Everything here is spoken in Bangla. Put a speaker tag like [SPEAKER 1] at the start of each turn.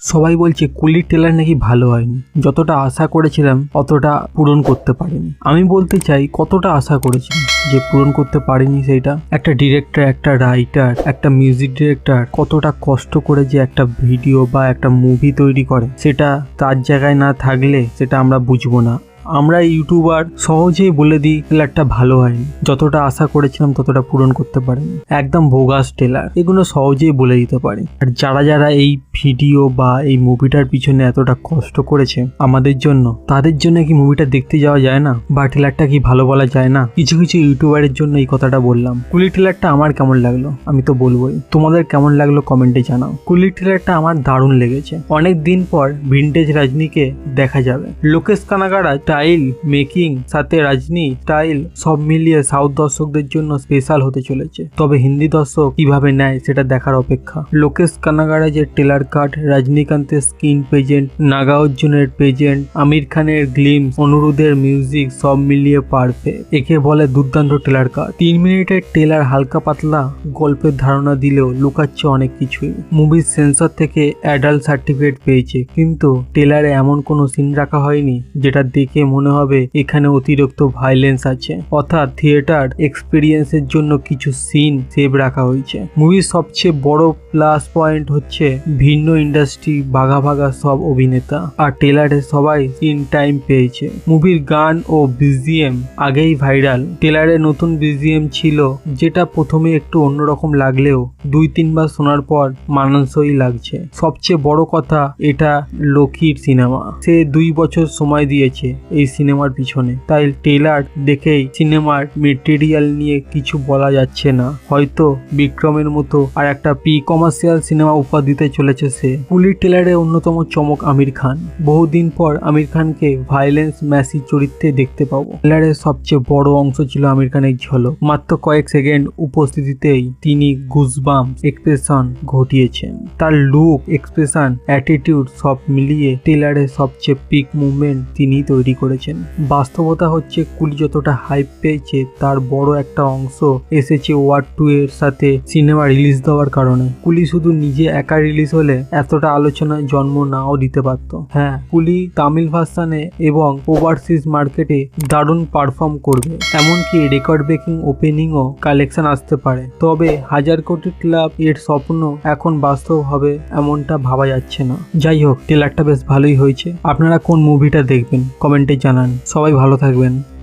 [SPEAKER 1] সবাই বলছে, কুলির টেলার নাকি ভালো হয়নি। যতটা আশা করেছিলাম, অতটা পূরণ করতে পারিনি। আমি বলতে চাই, কতটা আশা করেছিলাম যে পূরণ করতে পারিনি সেইটা? একটা ডিরেক্টর, একটা রাইটার, একটা মিউজিক ডিরেক্টর কতটা কষ্ট করে যে একটা ভিডিও বা একটা মুভি তৈরি করে, সেটা তার জায়গায় না থাকলে সেটা আমরা বুঝব না। আমরা ইউটিউবার সহজেই বলে দিই ট্রেলারটা ভালো হয়নি। যতটা আশা করেছিলাম ততটা পূরণ করতে পারিনি। একদম বোগাস ট্রেলার এগুলো সহজেই বলে দিতে পারে। আর যারা যারা এই ভিডিও বা এই মুভিটার পিছনে এতটা কষ্ট করেছে আমাদের জন্য, তাদের জন্য কি মুভিটা দেখতে যাওয়া যায় না? বা ট্রেলারটা কি ভালো বলা যায় না? কিছু কিছু ইউটিউবারের জন্য এই কথাটা বললাম। কুলি ট্রেলারটা আমার কেমন লাগল? আমি তো বলবোই। তোমাদের কেমন লাগল কমেন্টে জানাও। কুলি ট্রেলারটা আমার দারুণ লেগেছে। অনেক দিন পর ভিনটেজ রাজনীকে দেখা যাবে। লোকেশ কানাগাড়া স্টাইল, মেকিং, সাথে রাজনী স্টাইল সব মিলিয়ে সাউথ দর্শকদের জন্য স্পেশাল হতে চলেছে। তবে হিন্দি দর্শক কীভাবে নেয় সেটা দেখার অপেক্ষা। লোকেশ কানাগাড়া যে টেলার কাট রজনীকান্তের স্কিন পেজেন্ট নাগা অর্জুনের পেজেন্ট আমির খানের গ্লিম অনুরোধের মিউজিক সব মিলিয়ে পারফেক্ট একে বলে দুর্দান্ত টেলার কাট তিন মিনিটের টেলার হালকা পাতলা, গল্পের ধারণা দিলেও লুকাচ্ছে অনেক কিছুই। মুভির সেন্সর থেকে অ্যাডাল্ট সার্টিফিকেট পেয়েছে, কিন্তু টেলারে এমন কোনো সিন রাখা হয়নি, যেটা দেখে মনে হবে এখানে অতিরিক্ত ভাইলেন্স আছে। অর্থাৎ থিয়েটার এক্সপিরিয়েন্সের জন্য কিছু সিন সেভ রাখা হয়েছে। মুভির সবচেয়ে বড় প্লাস পয়েন্ট হচ্ছে ভিন্ন ইন্ডাস্ট্রি ভাগা ভাগা সব অভিনেতা। আর টেলারে সবাই ইন টাইম পেয়েছে। মুভির গান ও বিজিএম আগেই ভাইরাল টেলারে নতুন বিজিএম ছিল, যেটা প্রথমে একটু অন্যরকম লাগলেও দুই তিনবার শোনার পর মানানসই লাগছে। সবচেয়ে বড় কথা এটা লকির সিনেমা সে দুই বছর সময় দিয়েছে। এই সিনেমার পিছনে। তাই টেলার দেখেই সিনেমার মেটেরিয়াল নিয়ে কিছু বলা যাচ্ছে না। হয়তো বিক্রমের মতো আর একটা পি কমার্শিয়াল সিনেমা উপহার দিতে চলেছে সে। পুলির টেলারে অন্যতম চমক আমির খান। বহুদিন পর আমির খানকে ভাইলেন্স ম্যাসি চরিত্রে দেখতে পাবো। টেলারের সবচেয়ে বড় অংশ ছিল আমির খানের ঝলক। মাত্র কয়েক সেকেন্ড উপস্থিতিতেই তিনি গুজবাম এক্সপ্রেশন ঘটিয়েছেন। তার লুক এক্সপ্রেশন অ্যাটিটিউড সব মিলিয়ে টেলারের সবচেয়ে পিক মুভমেন্ট তিনি তৈরি করেছেন। বাস্তবতা হচ্ছে, কুলি যতটা হাইপ পেয়েছে, তার বড় একটা অংশ এসেছে ওয়ার টু এর সাথে সিনেমা রিলিজ দেওয়ার কারণে। কুলি শুধু নিজে একা রিলিজ হলে এতটা আলোচনায় জন্ম নাও দিতে পারত। হ্যাঁ কুলি তামিল ভার্সানে এবং ওভারসিজ মার্কেটে দারুণ পারফর্ম করবে। এমনকি রেকর্ড ব্রেকিং ওপেনিংও কালেকশন আসতে পারে। তবে হাজার কোটি ক্লাব এর স্বপ্ন এখন বাস্তব হবে এমনটা ভাবা যাচ্ছে না। যাই হোক ট্রেলারটা বেশ ভালোই হয়েছে। আপনারা কোন মুভিটা দেখবেন? কমেন্টে জানান। সবাই ভালো থাকবেন।